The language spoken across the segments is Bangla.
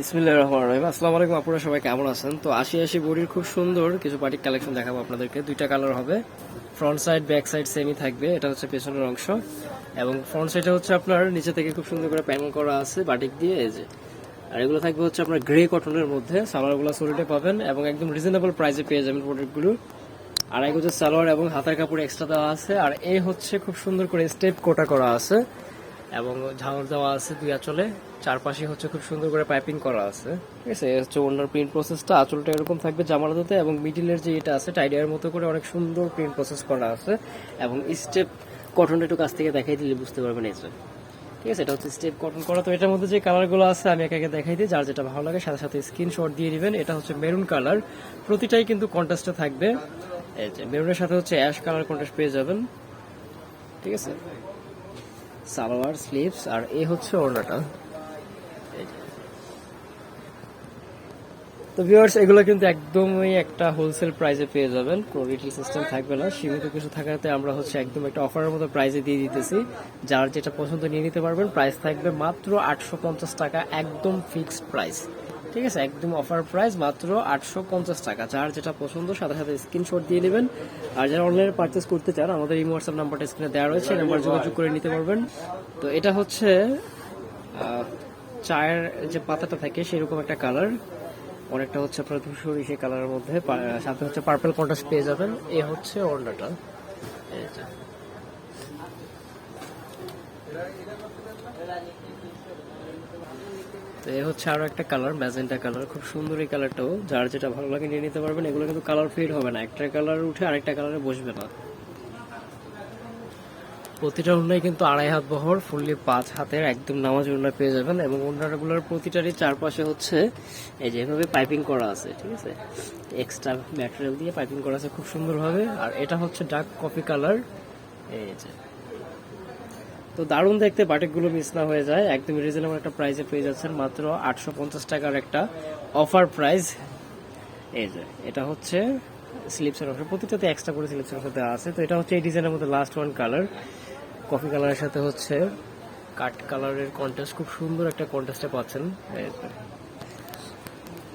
বিসমিল্লাহ রহমান রহিম। আসসালামু আলাইকুম আপনারা সবাই কেমন আছেন? তো আশি আশি বডির খুব সুন্দর কিছু পার্টিক কালেকশন দেখাবো আপনাদেরকে। দুইটা কালার হবে। ফ্রন্ট সাইড ব্যাক সাইড সেমই থাকবে। এটা হচ্ছে পেছনের অংশ। এবং ফ্রন্ট সাইডে হচ্ছে আপনার নিচে থেকে খুব সুন্দর করে প্যানেল করা আছে বাটিক দিয়ে, এই যে। আর এগুলো থাকবে হচ্ছে আপনার গ্রে কটনের মধ্যে। সালোয়ারগুলো সলিডে পাবেন এবং একদম রিজনেবল প্রাইসে পেয়ে যাবেন প্রোডাক্টগুলো আড়াই গজের সালোয়ার এবং হাতার কাপড় এক্সট্রা দেওয়া আছে। আর এই হচ্ছে খুব সুন্দর করে স্টেপ কোটা করা আছে। এবং ঝাড় দেওয়া আছে দুই আঁচলে। চারপাশে হচ্ছে খুব সুন্দর করে পাইপিং করা আছে। ঠিক আছে হচ্ছে ওনার প্রিন্ট প্রসেসটা আঁচলটা এরকম থাকবে জামালাতে এবং মিডিলের যে এটা আছে টাইডিয়ার মতো করে অনেক সুন্দর প্রিন্ট প্রসেস করা আছে। এবং স্টেপ কটনটা একটু কাছ থেকে দেখাই দিলে বুঝতে পারবেন এই। ঠিক আছে, এটা হচ্ছে স্টেপ কটন করা। তো এটার মধ্যে যে কালারগুলো আছে, আমি একে একে দেখাই দিই। যার যেটা ভালো লাগে, সাথে সাথে স্ক্রিনশট দিয়ে দিবেন। এটা হচ্ছে মেরুন কালার প্রতিটাই কিন্তু কন্ট্রাস্টে থাকবে। এই যে মেরুনের সাথে হচ্ছে অ্যাশ কালার কন্ট্রাস্ট পেয়ে যাবেন। ঠিক আছে? সালোয়ার স্লিভস আর এই হচ্ছে ওড়নাটা। তো ভিউয়ার্স এগুলো কিন্তু একদমই একটা হোলসেল প্রাইসে পেয়ে যাবেন। কোনো রিটেল সিস্টেম থাকবে না। সীমিত কিছু থাকাতে আমরা হচ্ছে একদম একটা অফারের মতো প্রাইসে দিয়ে দিতেছি। যার যেটা পছন্দ নিয়ে নিতে পারবেন প্রাইস থাকবে মাত্র আটশো পঞ্চাশ টাকা, একদম ফিক্সড প্রাইস ঠিক আছে, একদম অফার প্রাইস মাত্র আটশো পঞ্চাশ টাকা। যার যেটা পছন্দ, সাথে সাথে স্ক্রিনশট দিয়ে নেবেন। আর যারা অনলাইনে পারচেস করতে চান, আমাদের এই হোয়াটসঅ্যাপ নাম্বারটা স্ক্রিনে দেওয়া রয়েছে, এই নাম্বার যোগাযোগ করে নিতে পারবেন। তো এটা হচ্ছে চায়ের যে পাতাটা থাকে, সেরকম একটা কালার অনেকটা হচ্ছে আপনার ধূসর সেই কালারের মধ্যে সাথে হচ্ছে পার্পল কন্ট্রাস্ট পেয়ে যাবেন। এ হচ্ছে এই যে। তো এ হচ্ছে আরও একটা কালার ম্যাজেন্টা কালার খুব সুন্দর এই কালারটাও যার যেটা ভালো লাগে নিয়ে নিতে পারবেন, এগুলো কিন্তু কালার ফেড হবে না। একটা কালার উঠে আরেকটা কালারে বসবে না। প্রতিটা উন্নয় কিন্তু আড়াই হাত বহর ফুললি পাঁচ হাতের একদম নামাজ উন্নয় পেয়ে যাবেন এবং উন্নয়গুলোর প্রতিটারই চারপাশে হচ্ছে এই যে এভাবে পাইপিং করা আছে, ঠিক আছে? এক্সট্রা ম্যাটেরিয়াল দিয়ে পাইপিং করা আছে খুব সুন্দরভাবে। আর এটা হচ্ছে ডার্ক কফি কালার এই যে। তো দারুণ দেখতে, বাটিকগুলো মিস না হয়ে যায়। একদম রিজনেবল একটা প্রাইসে পেয়ে যাচ্ছেন। মাত্র আটশো পঞ্চাশ টাকার একটা অফার প্রাইস এই যে, এটা হচ্ছে স্লিপসের অংশ প্রতিটাতে এক্সট্রা করে স্লিপসের অংশ দেওয়া আছে। তো এটা হচ্ছে এই ডিজাইনের মধ্যে লাস্ট ওয়ান কালার কফি কালারের সাথে হচ্ছে কাট কালারের কন্ট্রাস্ট খুব সুন্দর একটা কন্ট্রাস্টে পাচ্ছেন।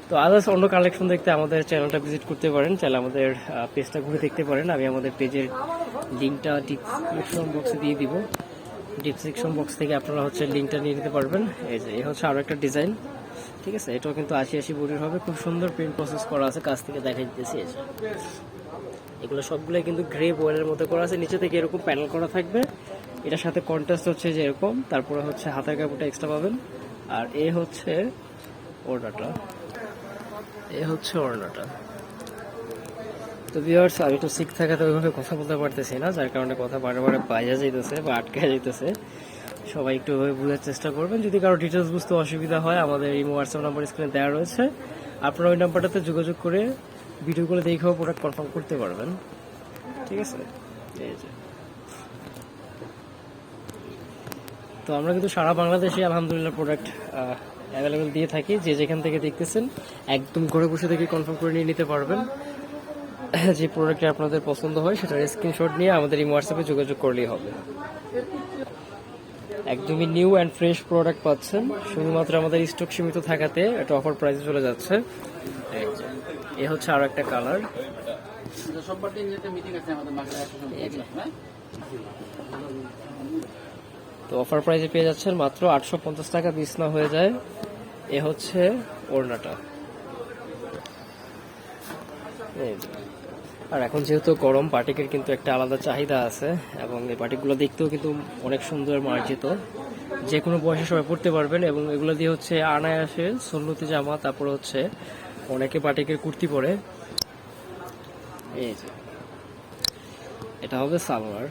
তো আদার্স অন্য কালেকশন দেখতে আমাদের চ্যানেলটা ভিজিট করতে পারেন। চাইলে আমাদের পেজটা ঘুরে দেখতে পারেন। আমি আমাদের পেজের লিঙ্কটা ডিসক্রিপশন বক্সে দিয়ে দিব। ডিসক্রিপশন বক্স থেকে আপনারা হচ্ছে লিঙ্কটা নিয়ে নিতে পারবেন। এই যে, এই হচ্ছে আরও একটা ডিজাইন ঠিক আছে? এটাও কিন্তু আশি আশি বডির হবে। খুব সুন্দর প্রিন্ট প্রসেস করা আছে। কাছ থেকে দেখাই দিতেছি, এই যে। এগুলো সবগুলোই কিন্তু গ্রে বয়েলের মধ্যে করা আছে। নিচে থেকে এরকম প্যানেল করা থাকবে। এটার সাথে কন্ট্রাস্ট হচ্ছে যে এরকম। তারপরে হচ্ছে হাতের কাপড়টা এক্সট্রা পাবেন। আর এ হচ্ছে ওড়নাটা। এ হচ্ছে ওড়নাটা। তো ভিউয়ার্স আমি তো শিখ থাকাতে ওইভাবে কথা বলতে পারতেছি না, যার কারণে কথা বারে বারে বাইজা যাইতেছে বা আটকে যাইতেছে। সবাই একটু ওইভাবে বোঝার চেষ্টা করবেন। যদি কারও ডিটেলস বুঝতে অসুবিধা হয়, আমাদের এই হোয়াটসঅ্যাপ নাম্বার স্ক্রিনে দেওয়া রয়েছে। আপনারা ওই নাম্বারটাতে যোগাযোগ করে ভিডিওগুলো দেখেও প্রোডাক্ট কনফার্ম করতে পারবেন। ঠিক আছে? এই যে। তো আমরা কিন্তু সারা বাংলাদেশে আলহামদুলিল্লাহ প্রোডাক্ট অ্যাভেলেবেল দিয়ে থাকি। যে যেখান থেকে দেখতেছেন, একদম ঘরে বসে থেকে কনফার্ম করে নিয়ে নিতে পারবেন। যে প্রোডাক্টটি আপনাদের পছন্দ হয়, সেটার স্ক্রিনশট নিয়ে আমাদের এই হোয়াটসঅ্যাপে যোগাযোগ করলেই হবে। একদমই নিউ অ্যান্ড ফ্রেশ প্রোডাক্ট পাচ্ছেন। শুধুমাত্র আমাদের স্টক সীমিত থাকাতে এটা অফার প্রাইসে চলে যাচ্ছে। এ হচ্ছে আরও একটা কালার তো অফার প্রাইসে পেয়ে যাচ্ছেন মাত্র আটশো পঞ্চাশ টাকা, বিছনা হয়ে যায়। এ হচ্ছে ওড়নাটা। আর এখন যেহেতু গরম পাটিকের কিন্তু একটা আলাদা চাহিদা আছে এবং এই পাটিকগুলো দেখতেও কিন্তু অনেক সুন্দর মার্জিত। যে কোনো বয়সে সবাই পড়তে পারবেন এবং এগুলো দিয়ে হচ্ছে আনায়াসে সন্নতি জামা, তারপর হচ্ছে অনেকে পাটিকের কুর্তি পরে। এই যে। এটা হবে সালোয়ার।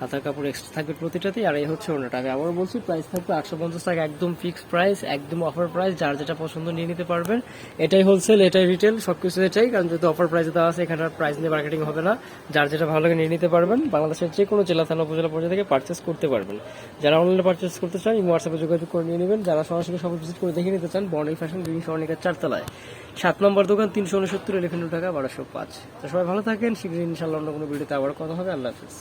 হাতার কাপড় এক্সট্রা থাকবে প্রতিটাতেই, আর এই হচ্ছে ওনাটা আমি আবার বলছি প্রাইস থাকবে আটশো পঞ্চাশ টাকা, একদম ফিক্সড প্রাইস একদম অফার প্রাইস যার যেটা পছন্দ নিয়ে নিতে পারবেন। এটাই হোলসেল এটাই রিটেল সবকিছু এটাই, কারণ যেহেতু অফার প্রাইসে দেওয়া আছে, এখানে প্রাইস নিয়ে মার্কেটিং হবে না। যার যেটা ভালো লাগে নিয়ে নিতে পারবেন। বাংলাদেশের যে কোনো জেলা, থানা, উপজেলা পর্যায়ে থেকে পার্চেস করতে পারবেন। যারা অনলাইনে পার্চেস করতে চান হোয়াটসঅ্যাপে যোগাযোগ করে নিয়ে নেবেন। যারা সরাসরি সব ভিজিট করে দেখে নিতে চান বর্ণিল ফ্যাশন বিভিন্ন স্বর্ণিকার চারতলায়। সাত নম্বর দোকান, তিনশো উনসত্তর এলিফেন্ট টাকা বারোশো পাঁচ। তো সবাই ভালো থাকেন, শীঘ্রই ইনশাল্লাহ অন্য কোনো ভিডিওতে আবার কথা হবে। আল্লাহ হাফিজ।